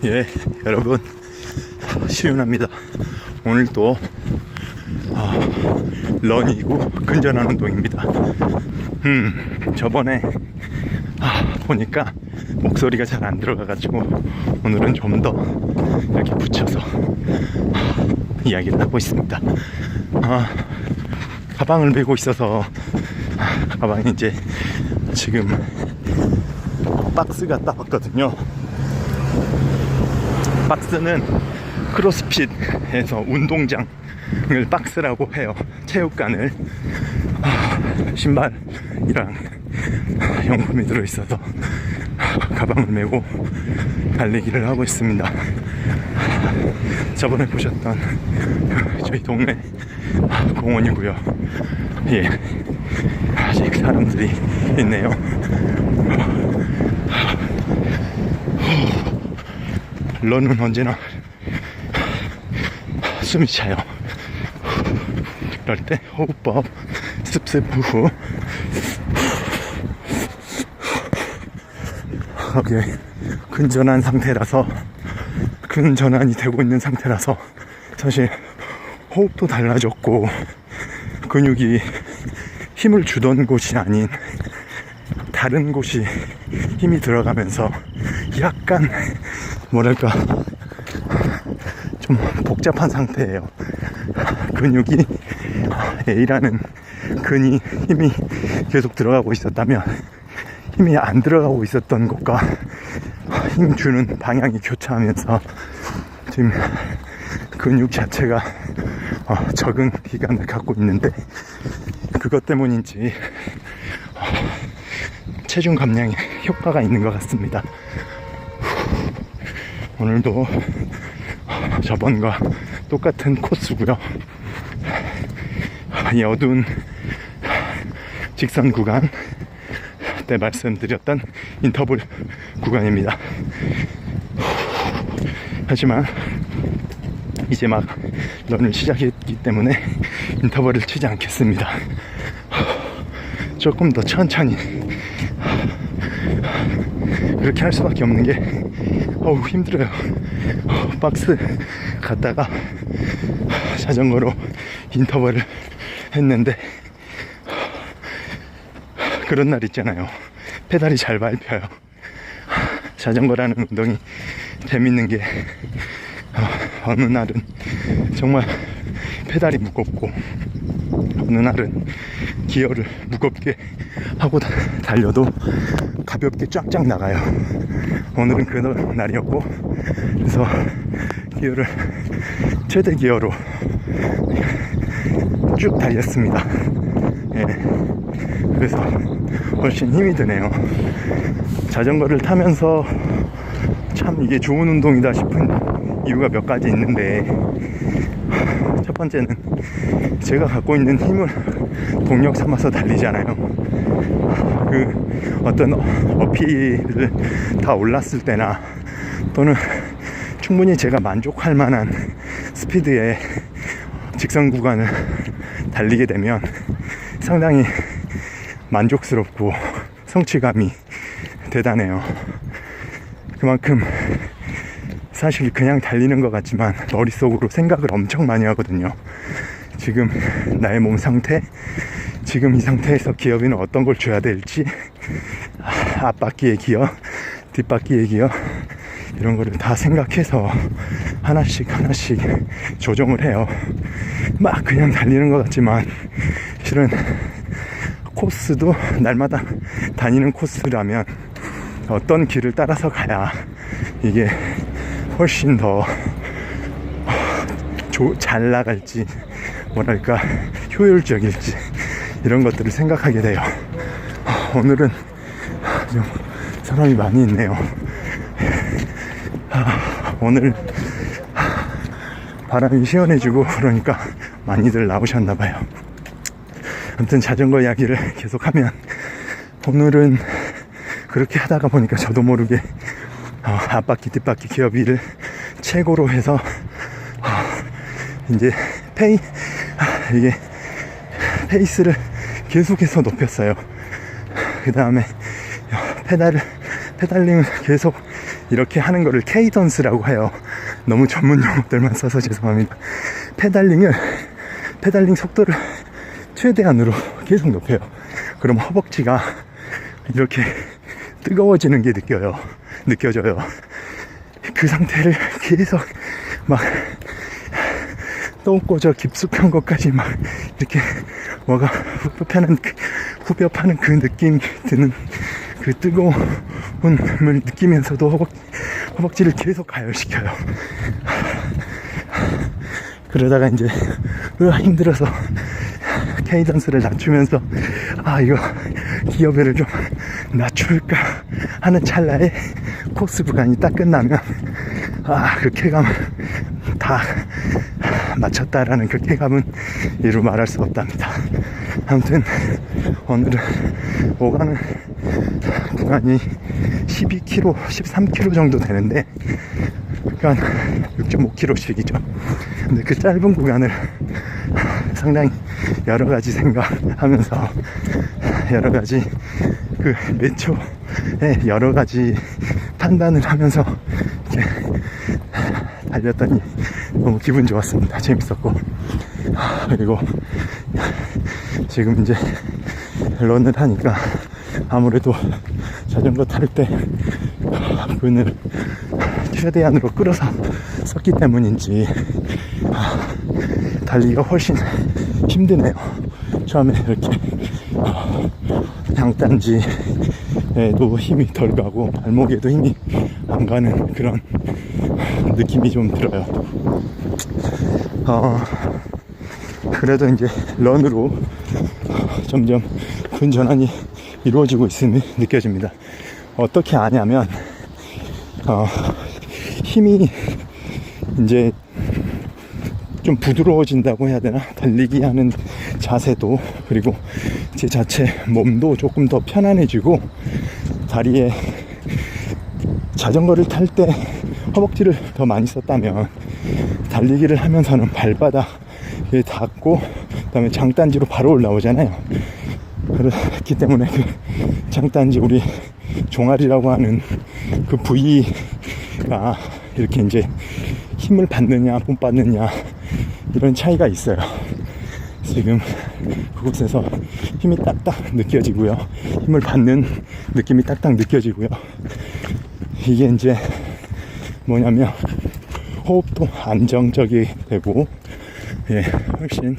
예, 여러분 시윤합니다. 오늘 또 아, 런이고 근전한 운동입니다. 음, 저번에 아, 보니까 목소리가 잘 안 들어가가지고 오늘은 좀 더 이렇게 붙여서 아, 이야기를 하고 있습니다. 아, 가방을 메고 있어서 아, 가방이 이제 지금 박스가 따왔거든요. 박스는 크로스핏에서 운동장을 박스라고 해요. 체육관을 아, 신발이랑 용품이 들어있어서 가방을 메고 달리기를 하고 있습니다. 저번에 보셨던 그 저희 동네 공원이고요. 예, 아직 사람들이 있네요. 런은 언제나 숨이 차요. 그럴 때 호흡법 습습 후 거기에 근전한 상태라서 근전환이 되고 있는 상태라서 사실 호흡도 달라졌고 근육이 힘을 주던 곳이 아닌 다른 곳이 힘이 들어가면서 약간 뭐랄까 좀 복잡한 상태예요. 근육이 A라는 근이 힘이 계속 들어가고 있었다면 힘이 안 들어가고 있었던 것과 힘 주는 방향이 교차하면서 지금 근육 자체가 어, 적응 기간을 갖고 있는데 그것 때문인지 어, 체중 감량에 효과가 있는 것 같습니다. 오늘도 저번과 똑같은 코스고요. 이 어두운 직선 구간 때 말씀드렸던 인터벌 구간입니다. 하지만 이제 막 런을 시작했기 때문에 인터벌을 치지 않겠습니다. 조금 더 천천히 그렇게 할 수밖에 없는 게 어우 힘들어요. 박스 갔다가 자전거로 인터벌을 했는데 그런 날 있잖아요. 페달이 잘 밟혀요. 자전거라는 운동이 재밌는 게 어, 느 날은 정말 페달이 무겁고 어느 날은 기어를 무겁게 하고 다- 달려도 가볍게 쫙쫙 나가요. 오늘은 그 날이었고 그래서 기어를 최대 기어로 쭉 달렸습니다. 예. 그래서 훨씬 힘이 드네요. 자전거를 타면서 참 이게 좋은 운동이다 싶은 이유가 몇 가지 있는데 첫 번째는 제가 갖고 있는 힘을 동력 삼아서 달리잖아요. 그 어떤 어필을 다 올랐을 때나 또는 충분히 제가 만족할 만한 스피드의 직선 구간을 달리게 되면 상당히 만족스럽고 성취감이 대단해요. 그만큼 사실 그냥 달리는 것 같지만 머릿속으로 생각을 엄청 많이 하거든요. 지금 나의 몸 상태, 지금 이 상태에서 기어비는 어떤 걸 줘야 될지, 아, 앞바퀴의 기어, 뒷바퀴의 기어, 이런 거를 다 생각해서 하나씩 하나씩 조정을 해요. 막 그냥 달리는 것 같지만 실은 코스도 날마다 다니는 코스라면 어떤 길을 따라서 가야 이게 훨씬 더 잘 나갈지 뭐랄까 효율적일지 이런 것들을 생각하게 돼요. 오늘은 좀 사람이 많이 있네요. 아, 오늘 바람이 시원해지고 그러니까 많이들 나오셨나 봐요. 아무튼 자전거 이야기를 계속하면 오늘은 그렇게 하다가 보니까 저도 모르게 어, 앞바퀴 뒷바퀴 기어비를 최고로 해서 어, 이제 페이 아, 이게 페이스를 계속해서 높였어요. 그 다음에 페달을 페달링을 계속 이렇게 하는 거를 케이던스라고 해요. 너무 전문 용어들만 써서 죄송합니다. 페달링을 페달링 속도를 최대한으로 계속 높여요. 그럼 허벅지가 이렇게 뜨거워지는 게 느껴요. 느껴져요. 그 상태를 계속 막 똥꼬 저 깊숙한 것까지 막 이렇게 뭐가 후벼 파는 그, 후벼 파는 그 느낌 드는 그 뜨거움을 느끼면서도 허벅, 허벅지를 계속 가열시켜요. 그러다가 이제 으아 힘들어서 케이던스를 낮추면서 아 이거 기어배를 좀 낮출까 하는 찰나에 코스 구간이 딱 끝나면 아 그 쾌감을 다 맞췄다라는 그 쾌감은 이루 말할 수 없답니다. 아무튼 오늘은 오가는 구간이 12km, 13km 정도 되는데 그러니까 6.5km씩이죠. 근데 그 짧은 구간을 상당히 여러 가지 생각하면서 여러 가지 그몇 초에 여러 가지 판단을 하면서 이렇게 달렸더니 너무 기분 좋았습니다. 재밌었고 그리고 지금 이제 런을 하니까 아무래도 자전거 탈 때 그늘 최대한으로 끌어서 썼기 때문인지 아, 달리기가 훨씬 힘드네요. 처음에 이렇게 양단지에도 힘이 덜 가고 발목에도 힘이 안 가는 그런 느낌이 좀 들어요. 어, 그래도 이제 런으로 점점 근전환이 이루어지고 있음이 느껴집니다. 어떻게 아냐면, 어, 힘이 이제 좀 부드러워진다고 해야 되나? 달리기 하는 자세도, 그리고 제 자체 몸도 조금 더 편안해지고, 다리에 자전거를 탈 때 허벅지를 더 많이 썼다면, 달리기를 하면서는 발바닥에 닿고, 그 다음에 장단지로 바로 올라오잖아요. 그렇기 때문에 그 장단지 우리 종아리라고 하는 그 부위가 이렇게 이제 힘을 받느냐 못 받느냐 이런 차이가 있어요. 지금 그곳에서 힘이 딱딱 느껴지고요. 힘을 받는 느낌이 딱딱 느껴지고요. 이게 이제 뭐냐면 호흡도 안정적이 되고 예, 훨씬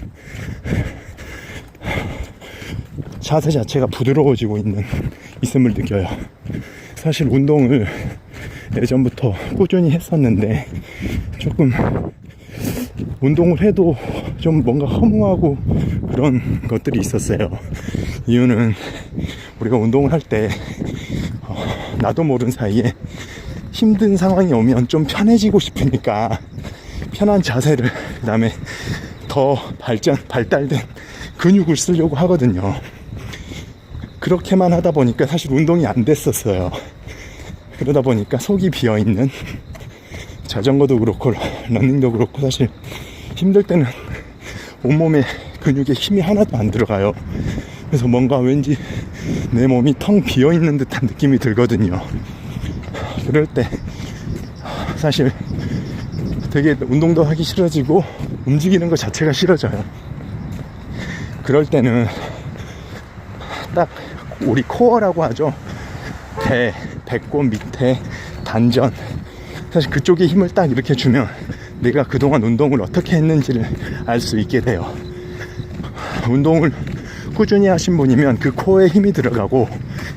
자세 자체가 부드러워지고 있는 있음을 느껴요. 사실 운동을 예전부터 꾸준히 했었는데 조금 운동을 해도 좀 뭔가 허무하고 그런 것들이 있었어요. 이유는 우리가 운동을 할때 나도 모르는 사이에 힘든 상황이 오면 좀 편해지고 싶으니까 편한 자세를 그다음에 더 발전 발달된 근육을 쓰려고 하거든요. 그렇게만 하다 보니까 사실 운동이 안 됐었어요. 그러다 보니까 속이 비어 있는 자전거도 그렇고 러닝도 그렇고 사실 힘들 때는 온몸에 근육에 힘이 하나도 안 들어가요. 그래서 뭔가 왠지 내 몸이 텅 비어 있는 듯한 느낌이 들거든요. 그럴 때 사실 되게 운동도 하기 싫어지고 움직이는 것 자체가 싫어져요. 그럴 때는 딱 우리 코어라고 하죠. 배, 배꼽 밑에 단전. 사실 그쪽에 힘을 딱 이렇게 주면 내가 그동안 운동을 어떻게 했는지를 알 수 있게 돼요. 운동을 꾸준히 하신 분이면 그 코어에 힘이 들어가고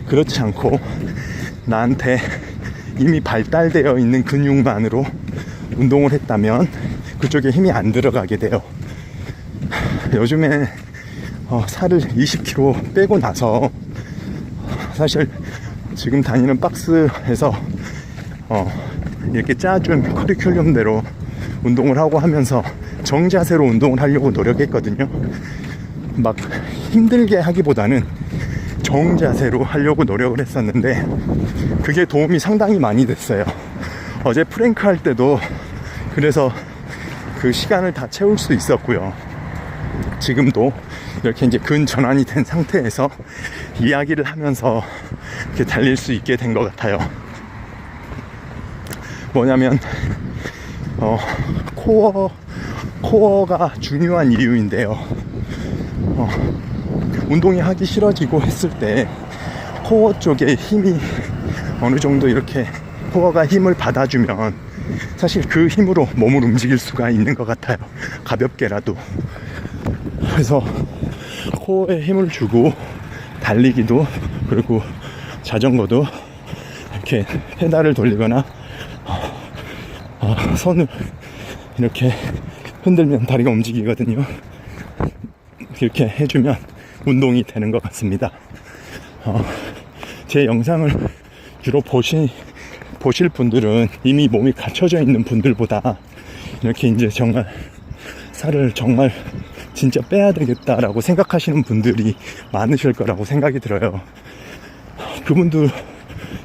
그렇지 않고 나한테 이미 발달되어 있는 근육만으로 운동을 했다면 그쪽에 힘이 안 들어가게 돼요. 요즘에 어, 살을 20kg 빼고 나서 사실 지금 다니는 박스에서 어, 이렇게 짜준 커리큘럼대로 운동을 하고 하면서 정자세로 운동을 하려고 노력했거든요. 막 힘들게 하기보다는 정자세로 하려고 노력을 했었는데 그게 도움이 상당히 많이 됐어요. 어제 프랭크 할 때도 그래서 그 시간을 다 채울 수 있었고요. 지금도 이렇게 이제 근 전환이 된 상태에서 이야기를 하면서 이렇게 달릴 수 있게 된 것 같아요. 뭐냐면 어, 코어 코어가 중요한 이유인데요. 어, 운동이 하기 싫어지고 했을 때 코어 쪽에 힘이 어느 정도 이렇게 코어가 힘을 받아주면 사실 그 힘으로 몸을 움직일 수가 있는 것 같아요. 가볍게라도. 그래서 코어에 힘을 주고 달리기도 그리고 자전거도 이렇게 페달을 돌리거나 어, 손을 이렇게 흔들면 다리가 움직이거든요. 이렇게 해주면 운동이 되는 것 같습니다. 어, 제 영상을 주로 보시, 보실 분들은 이미 몸이 갖춰져 있는 분들보다 이렇게 이제 정말 살을 정말 진짜 빼야 되겠다라고 생각하시는 분들이 많으실 거라고 생각이 들어요. 그분들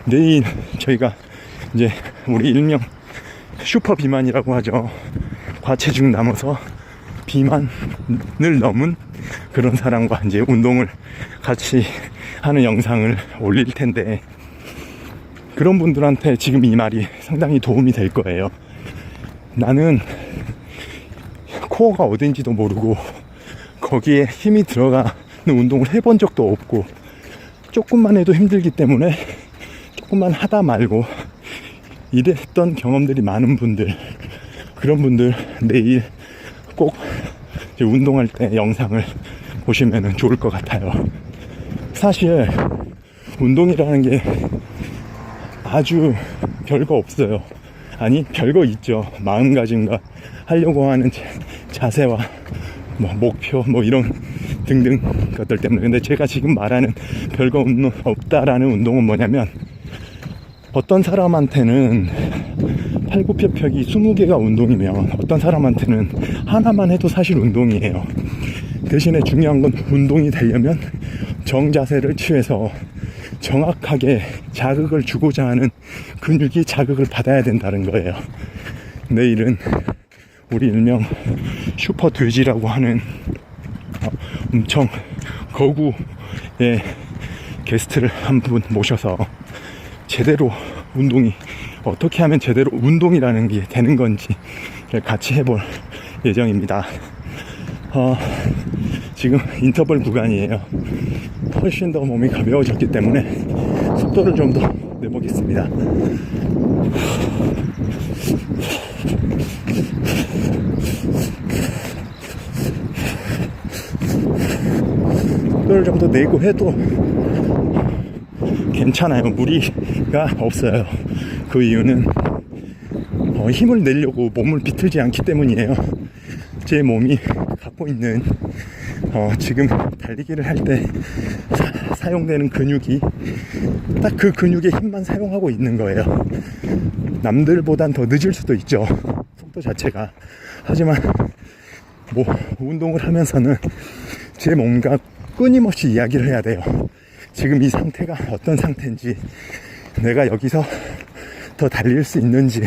내일 저희가 이제 우리 일명 슈퍼 비만이라고 하죠. 과체중 남아서 비만을 넘은 그런 사람과 이제 운동을 같이 하는 영상을 올릴 텐데 그런 분들한테 지금 이 말이 상당히 도움이 될 거예요. 나는 코어가 어딘지도 모르고 거기에 힘이 들어가는 운동을 해본 적도 없고 조금만 해도 힘들기 때문에 조금만 하다 말고 이랬던 경험들이 많은 분들 그런 분들 내일 꼭 운동할 때 영상을 보시면 좋을 것 같아요. 사실 운동이라는 게 아주 별거 없어요. 아니 별거 있죠. 마음가짐과 하려고 하는 자- 자세와 뭐 목표 뭐 이런 등등 것들 때문에 근데 제가 지금 말하는 별거 없는 없다라는 운동은 뭐냐면 어떤 사람한테는 팔굽혀펴기 20개가 운동이면 어떤 사람한테는 하나만 해도 사실 운동이에요. 대신에 중요한 건 운동이 되려면 정자세를 취해서 정확하게 자극을 주고자 하는 근육이 자극을 받아야 된다는 거예요. 내일은 우리 일명 슈퍼 돼지라고 하는 어, 엄청 거구의 게스트를 한 분 모셔서 제대로 운동이 어떻게 하면 제대로 운동이라는 게 되는 건지 같이 해볼 예정입니다. 어, 지금 인터벌 구간이에요. 훨씬 더 몸이 가벼워졌기 때문에 속도를 좀 더 내보겠습니다. 속도를 좀 더 내고 해도 괜찮아요. 무리가 없어요. 그 이유는 어, 힘을 내려고 몸을 비틀지 않기 때문이에요. 제 몸이 갖고 있는 어, 지금 달리기를 할 때 사용되는 근육이 딱 그 근육의 힘만 사용하고 있는 거예요. 남들보단 더 늦을 수도 있죠. 속도 자체가. 하지만 뭐 운동을 하면서는 제 몸과 끊임없이 이야기를 해야 돼요. 지금 이 상태가 어떤 상태인지, 내가 여기서 더 달릴 수 있는지,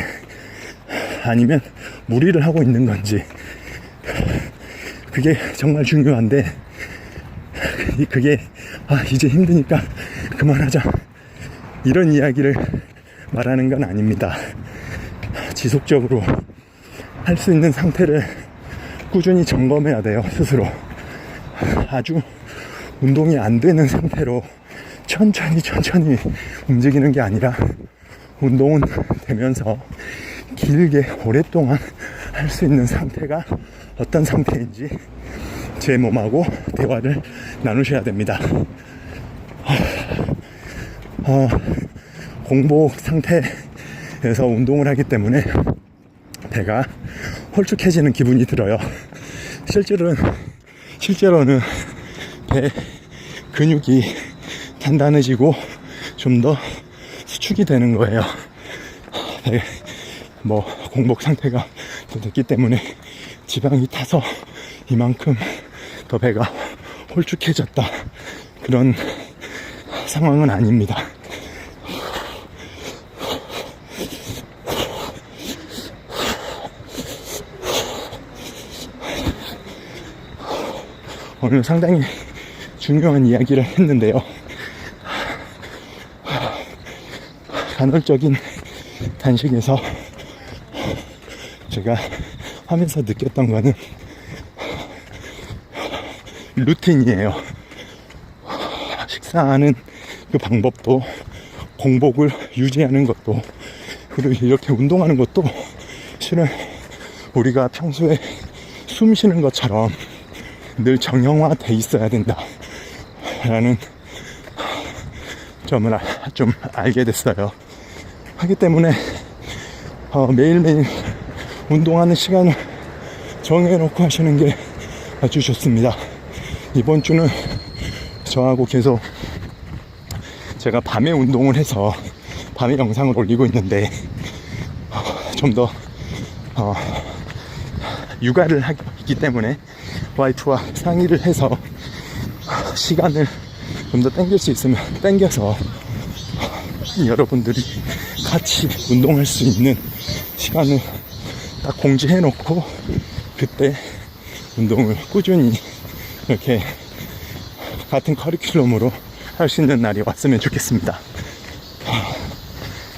아니면 무리를 하고 있는 건지, 그게 정말 중요한데, 이- 그게, 아, 이제 힘드니까 그만하자. 이런 이야기를 말하는 건 아닙니다. 지속적으로 할 수 있는 상태를 꾸준히 점검해야 돼요, 스스로. 아주 운동이 안 되는 상태로 천천히 천천히 움직이는 게 아니라 운동은 되면서 길게 오랫동안 할 수 있는 상태가 어떤 상태인지 제 몸하고 대화를 나누셔야 됩니다. 어, 공복 상태에서 운동을 하기 때문에 배가 홀쭉해지는 기분이 들어요. 실제로는 실제로는 배 근육이 단단해지고 좀 더 수축이 되는 거예요. 배, 뭐 공복 상태가 더 됐기 때문에 지방이 타서 이만큼 더 배가 홀쭉해졌다 그런 상황은 아닙니다. 오늘 상당히 중요한 이야기를 했는데요. 간헐적인 단식에서 제가 하면서 느꼈던 거는 루틴이에요. 식사하는 그 방법도 공복을 유지하는 것도 그리고 이렇게 운동하는 것도 실은 우리가 평소에 숨 쉬는 것처럼 늘 정형화돼 있어야 된다. 라는 점을 아- 좀 알게 됐어요. 하기 때문에 어, 매일매일 운동하는 시간을 정해놓고 하시는 게 아주 좋습니다. 이번 주는 저하고 계속 제가 밤에 운동을 해서 밤에 영상을 올리고 있는데 좀더 어, 육아를 하기 때문에 와이프와 상의를 해서 시간을 좀 더 땡길 수 있으면 땡겨서 여러분들이 같이 운동할 수 있는 시간을 딱 공지해 놓고 그때 운동을 꾸준히 이렇게 같은 커리큘럼으로 할 수 있는 날이 왔으면 좋겠습니다.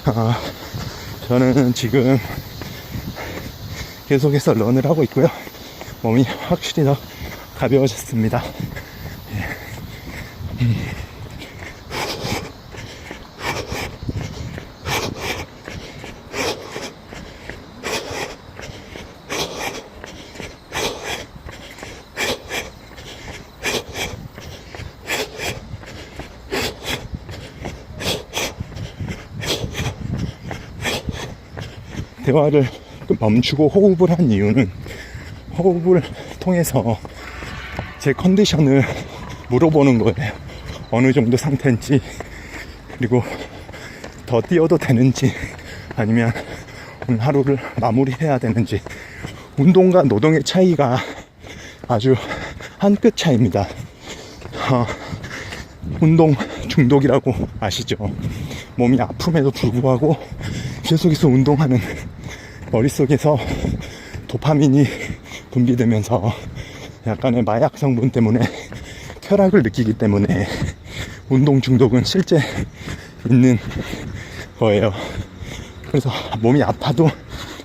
아, 저는 지금 계속해서 런을 하고 있고요. 몸이 확실히 더 가벼워졌습니다. 대화를 멈추고 호흡을 한 이유는 호흡을 통해서 제 컨디션을 물어보는 거예요. 어느 정도 상태인지, 그리고 더 뛰어도 되는지, 아니면 오늘 하루를 마무리해야 되는지, 운동과 노동의 차이가 아주 한 끗 차이입니다. 어, 운동 중독이라고 아시죠? 몸이 아픔에도 불구하고 계속해서 운동하는 머릿속에서 도파민이 분비되면서 약간의 마약 성분 때문에 쾌락을 느끼기 때문에 운동 중독은 실제 있는 거예요. 그래서 몸이 아파도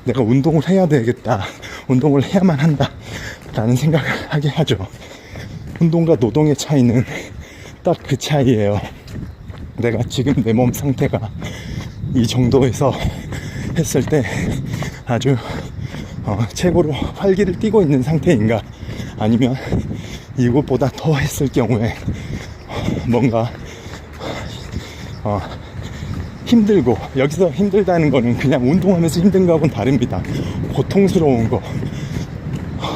내가 운동을 해야 되겠다. 운동을 해야만 한다. 라는 생각을 하게 하죠. 운동과 노동의 차이는 딱 그 차이예요. 내가 지금 내 몸 상태가 이 정도에서 했을 때 아주 어, 최고로 활기를 띠고 있는 상태인가? 아니면 이것보다 더 했을 경우에 뭔가 어, 힘들고 여기서 힘들다는 거는 그냥 운동하면서 힘든 거하고는 다릅니다. 고통스러운 거.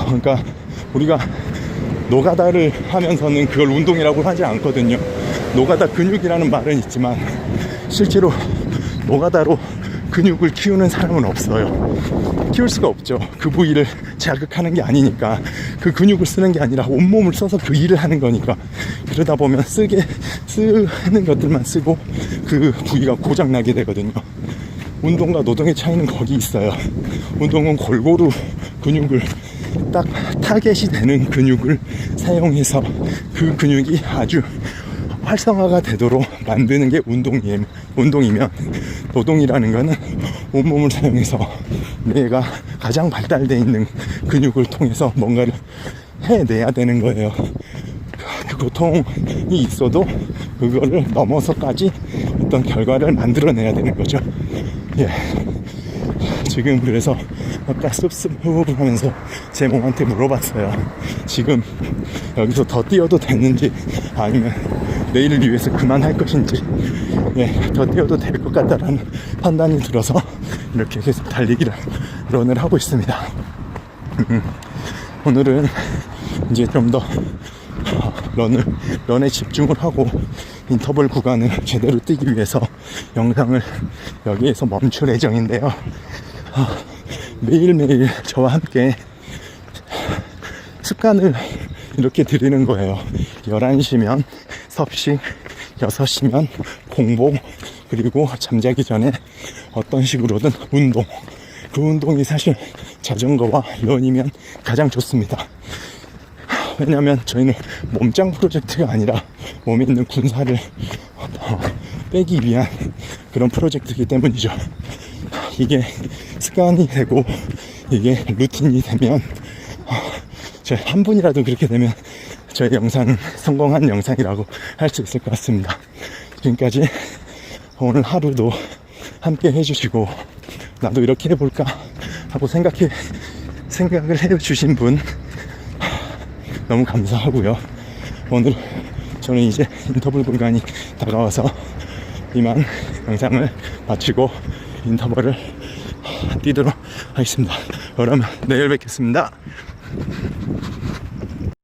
그러니까 우리가 노가다를 하면서는 그걸 운동이라고 하지 않거든요. 노가다 근육이라는 말은 있지만 실제로 노가다로 근육을 키우는 사람은 없어요. 키울 수가 없죠. 그 부위를 자극하는 게 아니니까 그 근육을 쓰는 게 아니라 온몸을 써서 그 일을 하는 거니까 그러다 보면 쓰게 쓰는 것들만 쓰고 그 부위가 고장 나게 되거든요. 운동과 노동의 차이는 거기 있어요. 운동은 골고루 근육을 딱 타겟이 되는 근육을 사용해서 그 근육이 아주 활성화가 되도록 만드는 게 운동이, 운동이면 노동이라는 거는 온몸을 사용해서 내가 가장 발달되어 있는 근육을 통해서 뭔가를 해내야 되는 거예요. 그 고통이 있어도 그거를 넘어서까지 어떤 결과를 만들어내야 되는 거죠. 예. 지금 그래서 아까 습습 호흡을 하면서 제 몸한테 물어봤어요. 지금 여기서 더 뛰어도 됐는지 아니면 내일을 위해서 그만할 것인지 예, 더 뛰어도 될 것 같다라는 판단이 들어서 이렇게 계속 달리기를 런을 하고 있습니다. 음, 오늘은 이제 좀 더 런을 런에 집중을 하고 인터벌 구간을 제대로 뛰기 위해서 영상을 여기에서 멈출 예정인데요. 아, 매일매일 저와 함께 습관을 이렇게 드리는 거예요. 11시면 섭식, 6시면 공복, 그리고 잠자기 전에 어떤 식으로든 운동. 그 운동이 사실 자전거와 런이면 가장 좋습니다. 왜냐하면 저희는 몸짱 프로젝트가 아니라 몸에 있는 군사를 어, 빼기 위한 그런 프로젝트이기 때문이죠. 이게 습관이 되고 이게 루틴이 되면 저한 분이라도 그렇게 되면 저의 영상은 성공한 영상이라고 할 수 있을 것 같습니다. 지금까지 오늘 하루도 함께 해주시고 나도 이렇게 해볼까 하고 생각해 생각을 해주신 분 너무 감사하고요. 오늘 저는 이제 인터벌 공간이 다가와서 이만 영상을 마치고 인터벌을 뛰도록 하겠습니다. 그러면 내일 뵙겠습니다.